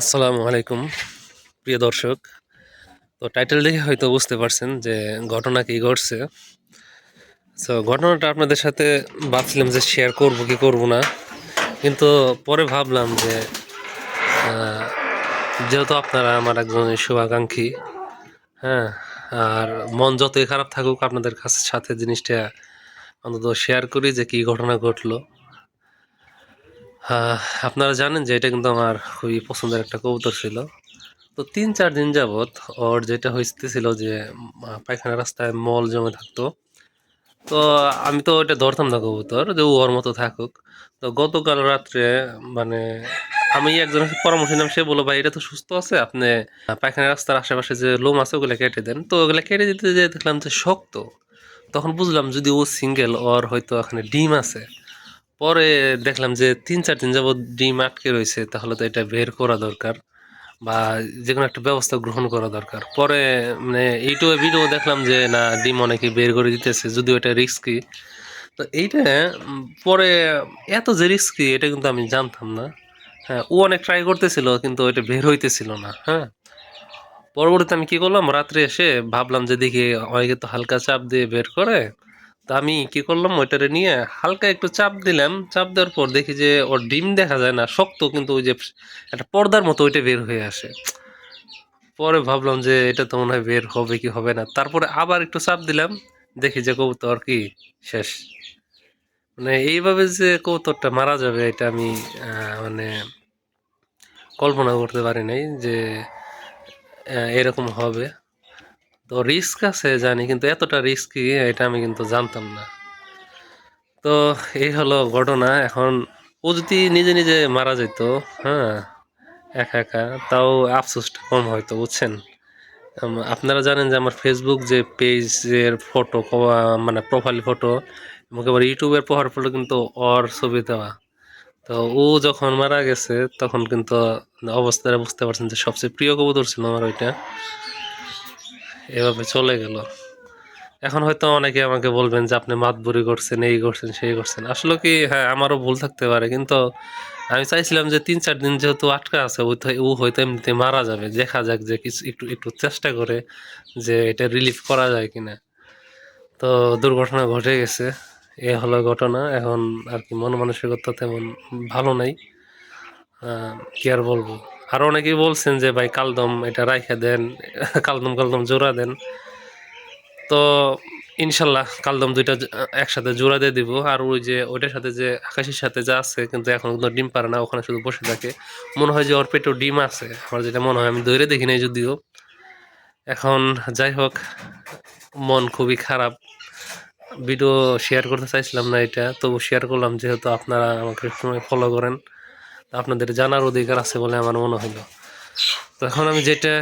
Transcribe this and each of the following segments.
আসসালামু আলাইকুম, প্রিয় দর্শক। তো টাইটেল দেখে হয়তো বুঝতে পারছেন যে ঘটনা কি ঘটছে। সো ঘটনাটা আপনাদের সাথে ভাবছিলাম যে শেয়ার করব কি করব না। কিন্তু পরে ভাবলাম যে যেহেতু আপনারা আমার একজন শুভাকাঙ্ক্ষী হ্যাঁ আর মন যতই খারাপ থাকুক, আপনাদের কাছে সাথে জিনিসটা অন্তত শেয়ার করি যে কি ঘটনা ঘটলো। আপনারা জানেন যে এটা কিন্তু আমার খুবই পছন্দের একটা কবুতর ছিল। তো তিন, চার দিন যাবৎ ওর যেটা হইতেছিল যে পায়খানা রাস্তায় মল জমে থাকতো। তো আমি তো ওটা ধরতাম না কবুতর, যে ওর মতো থাকুক। তো গতকাল রাত্রে মানে আমি একজনের সাথে পরামর্শ নিলাম, সে বলল, ভাই, এটা তো সুস্থ আছে, আপনি পায়খানা রাস্তার আশেপাশে যে লোম আছে, ওগুলো কেটে দেন। তো ওগুলো কেটে দিতে যে দেখলাম যে শক্ত। তখন বুঝলাম যদি ও সিঙ্গেল, ওর হয়তো এখানে ডিম আছে। পরে দেখলাম যে তিন চার দিন যাবত ডিম আটকে রয়েছে, তাহলে তো এটা বের করা দরকার বা যে কোনো একটা ব্যবস্থা গ্রহণ করা দরকার। পরে মানে এইটুকু ভিডিও দেখলাম যে, না, ডিম অনেকে বের করে দিতেছে, যদিও এটা রিস্কি তো এইটা পরে এত যে রিস্কি এটা কিন্তু আমি জানতাম না। হ্যাঁ ও অনেক ট্রাই করতেছিল, কিন্তু এটা বের হইতেছিল না হ্যাঁ। পরবর্তীতে আমি কি করলাম, রাত্রে এসে ভাবলাম যে, দেখি অনেকে তো হালকা চাপ দিয়ে বের করে তা আমি কি করলাম, ওইটারে নিয়ে হালকা একটু চাপ দিলাম। চাপ দেওয়ার পর দেখি যে ওর ডিম দেখা যায় না, শক্ত কিন্তু ওই যে একটা পর্দার মতো ওইটা বের হয়ে আসে। পরে ভাবলাম যে এটা তো মনে হয় বের হবে কি হবে না। তারপরে আবার একটু চাপ দিলাম, দেখি যে কবুতর কি শেষ। মানে এইভাবে যে কবুতরটা মারা যাবে এটা আমি মানে কল্পনা করতে পারি নাই যে এরকম হবে। তো রিস্ক আছে, জানি, কিন্তু এতটা রিস্কি এটা আমি কিন্তু জানতাম না। তো এই হলো ঘটনা, এখন ও যদি নিজে নিজে মারা যেত হ্যাঁ একা একা, তাও আফসোসটা কম হয়তো, বুঝছেন? আপনারা জানেন যে আমার ফেসবুক যে পেজের ফটো মানে প্রোফাইল ফটো এবং আবার ইউটিউবের প্রোফাইল ফটো কিন্তু ওর ছবি দেওয়া। তো ও যখন মারা গেছে, তখন কিন্তু অবস্থাটা বুঝতে পারছেন যে সবচেয়ে প্রিয় কবুতর ছিল আমার ওইটা। এভাবে চলে গেল। এখন হয়তো অনেকে আমাকে বলবেন যে, আপনি মাতবুরি করছেন, এই করছেন, সেই করছেন। আসলে কি হ্যাঁ আমারও ভুল থাকতে পারে, কিন্তু আমি চাইছিলাম যে, তিন চার দিন যেহেতু আটকা আছে, ও হয়তো এমনিতে মারা যাবে। দেখা যাক যে, কিছু, একটু একটু চেষ্টা করে যে, এটা রিলিফ করা যায় কিনা। তো দুর্ঘটনা ঘটে গেছে, এ হলো ঘটনা। এখন আর কি মন মানসিকতা তেমন ভালো নাই। কি আর বলব? আর অনেকেই বলছেন যে, ভাই, কালদম এটা রাইখা দেন, কালদম কালদম জোড়া দেন। তো ইনশাল্লাহ কালদম দুইটা একসাথে জোড়া দিয়ে দিব। আর ওই যে, ওইটার সাথে যে, আকাশের সাথে যা আছে, কিন্তু এখন কিন্তু ডিম পারে না, ওখানে শুধু বসে থাকে। মনে হয় যে, ওর পেটেও ডিম আছে। আমার যেটা মনে হয়, আমি ধরে দেখি নাই যদিও। এখন যাই হোক, মন খুবই খারাপ। ভিডিও শেয়ার করতে চাইছিলাম না এটা, তবু শেয়ার করলাম, যেহেতু আপনারা আমাকে সময় ফলো করেন। আপনাদের জানার অধিকার আছে বলে আমার মনে হলো তো এখন আমি যেটা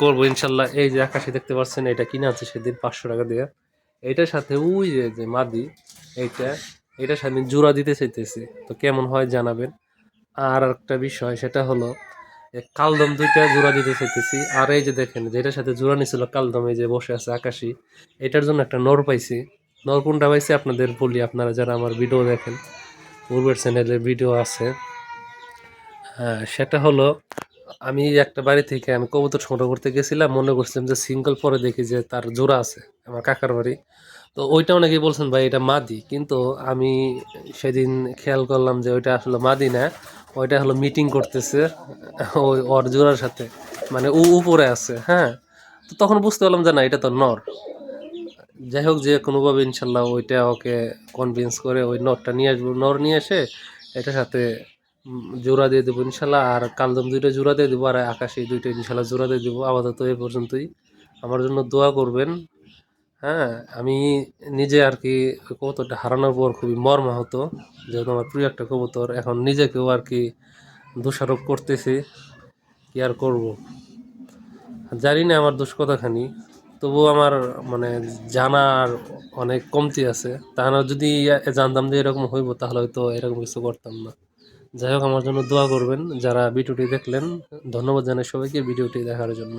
করব ইনশাল্লাহ, এই যে আকাশে দেখতে পাচ্ছেন, এটা কিনে আছে সেদিন পাঁচশো টাকা দিয়ে। এইটার সাথে ওই যে যে মাদি, এইটা, এটার সাথে আমি জোড়া দিতে চাইতেছি। তো কেমন হয় জানাবেন। আর একটা বিষয়, সেটা হলো কালদম দুইটা জোড়া দিতে চাইতেছি। আর এই যে দেখেন যেটার সাথে জোড়া নিছিল কালদম, এই যে বসে আছে আকাশি, এটার জন্য একটা নর পাইছি। নর কোনটা পাইছি আপনাদের বলি, আপনারা যারা আমার ভিডিও দেখেন, পূর্বের চ্যানেলে ভিডিও আছে। সেটা হলো, আমি একটা বাড়ি থেকে আমি কবুতর সংগ্রহ করতে গেছিলাম, মনে করছিলাম যে সিঙ্গল পরে দেখি যে তার জোড়া আছে, আমার কাকার বাড়ি। তো ওইটা অনেকেই বলছেন, ভাই, এটা মাদি। কিন্তু আমি সেদিন খেয়াল করলাম যে ওইটা আসলে মাদি না, ওইটা হলো মিটিং করতেছে, ওই ওর জোড়ার সাথে মানে ও উপরে আছে হ্যাঁ? তো তখন বুঝতে পারলাম যে না, এটা তো নর। যাই হোক, যে কোনোভাবে ইনশাল্লাহ ওইটা ওকে কনভিন্স করে ওই নরটা নিয়ে আসব, নর নিয়ে এসে এটার সাথে জোড়া দিয়ে দেবো ইনশাল্লাহ, আর কালদম দুইটা জোড়া দিয়ে দেবো, আর আকাশে দুইটা ইনশাল্লাহ জোড়া দিয়ে দেবো। আপাতত এই পর্যন্তই। আমার জন্য দোয়া করবেন। হ্যাঁ আমি নিজে আর কি কবুতরটা হারানোর পর খুবই মর্মাহত, যেহেতু আমার প্রিয় একটা কবুতর। এখন নিজেকেও আর কি দোষারোপ করতেছি, কি আর করব? জানি না আমার দোষ কতখানি, তবুও আমার মানে জানার অনেক কমতি আছে। তাহলে যদি জানতাম যে এরকম হইব, তাহলে হয়তো এরকম কিছু করতাম না। যাই হোক, আমার জন্য দোয়া করবেন যারা ভিডিওটি দেখলেন। ধন্যবাদ জানাই সবাইকে ভিডিওটি দেখার জন্য।